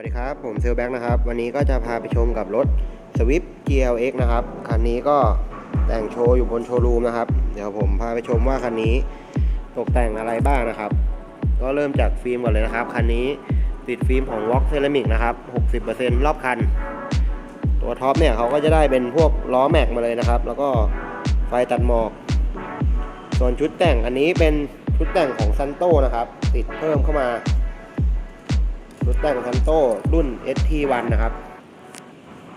วัสดีครับ ผมเซลแบ็กนะครับ วันนี้ก็จะพาไปชมกับรถ Swift GLX นะครับ คันนี้ก็แต่งโชว์อยู่บนโชว์รูมนะครับ เดี๋ยวผมพาไปชมว่าคันนี้ตกแต่งอะไรบ้างนะครับ ก็เริ่มจากฟิล์มก่อนเลยนะครับ คันนี้ติดฟิล์มของ Vox Ceramic นะครับ 60%รอบคัน ตัวท็อปเนี่ยเขาก็จะได้เป็นพวกล้อแม็กมาเลยนะครับ แล้วก็ไฟตัดหมอก ส่วนชุดแต่งอันนี้เป็นชุดแต่งของซันโตนะครับ ติดเพิ่มเข้ามา ชุดแต่งซันโต้รุ่น ST1 นะครับ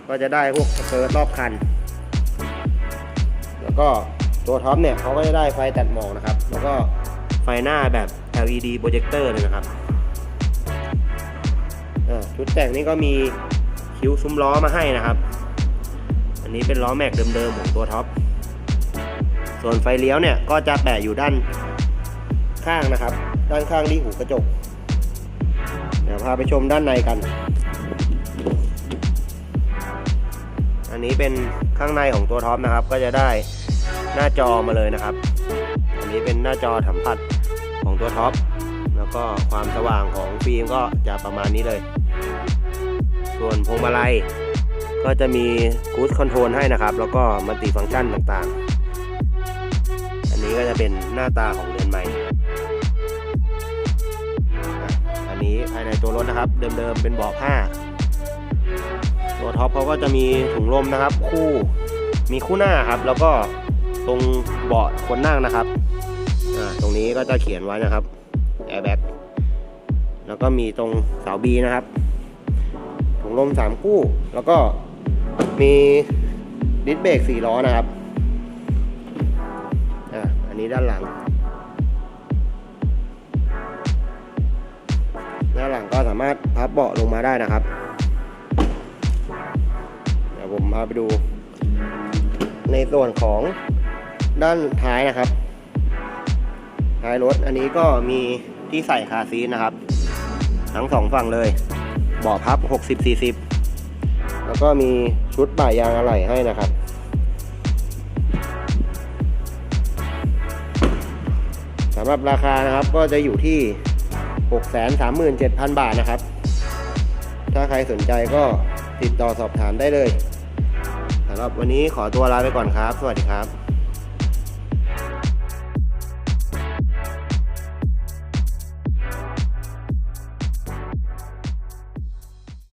ก็จะได้พวกสเกิร์ตรอบคัน แล้วก็ตัวท็อปเนี่ยเขาก็จะได้ไฟตัดหมอกนะครับ แล้วก็ไฟหน้าแบบ LED โปรเจคเตอร์เลยนะครับอ่าชุดแต่งนี่ก็มีคิ้วซุ้มล้อมาให้นะครับ อันนี้เป็นล้อแม็กเดิมๆของตัวท็อป ส่วนไฟเลี้ยวเนี่ยก็จะแปะอยู่ด้านข้างนะครับ ด้านข้างที่หูกระจก ดี๋ยวพาไปชมด้านในกัน อันนี้เป็นข้างในของตัวท็อปนะครับ ก็จะได้หน้าจอมาเลยนะครับ อันนี้เป็นหน้าจอสัมผัสของตัวท็อป แล้วก็ความสว่างของฟิล์มก็จะประมาณนี้เลย ส่วนพวงมาลัยก็จะมีกู๊ดคอนโทรลให้นะครับ แล้วก็มัลติฟังก์ชันต่างๆ อันนี้ก็จะเป็นหน้าตาของเรือนใหม่ ตัวรถนะครับ เดิมๆเป็นเบาะผ้า ตัวท็อปเขาก็จะมีถุงลมนะครับ คู่มีคู่หน้าครับ แล้วก็ตรงเบาะคนนั่งนะครับตรงนี้ก็จะเขียนไว้นะครับ airbag แล้วก็มีตรงเสาบีนะครับถุงลมสามคู่ แล้วก็มีดิสเบรกสี่ล้อนะครับออันนี้ด้านหลัง ด้าหลังก็สามารถพับเบาะลงมาได้นะครับ เดี๋ยวผมพาไปดู ในส่วนของด้านท้ายนะครับ ท้ายรถอันนี้ก็มีที่ใส่คาซีนะครับ ทั้งสองฝั่งเลยเบาะพับ 60-40 แล้วก็มีชุดป่ายางอะไหล่ให้นะครับสำหรับราคานะครับก็จะอยู่ที่ 637,000 บาทนะครับ ถ้าใครสนใจก็ติดต่อสอบถามได้เลยสำหรับวันนี้ขอตัวลาไปก่อนครับ สวัสดีครับ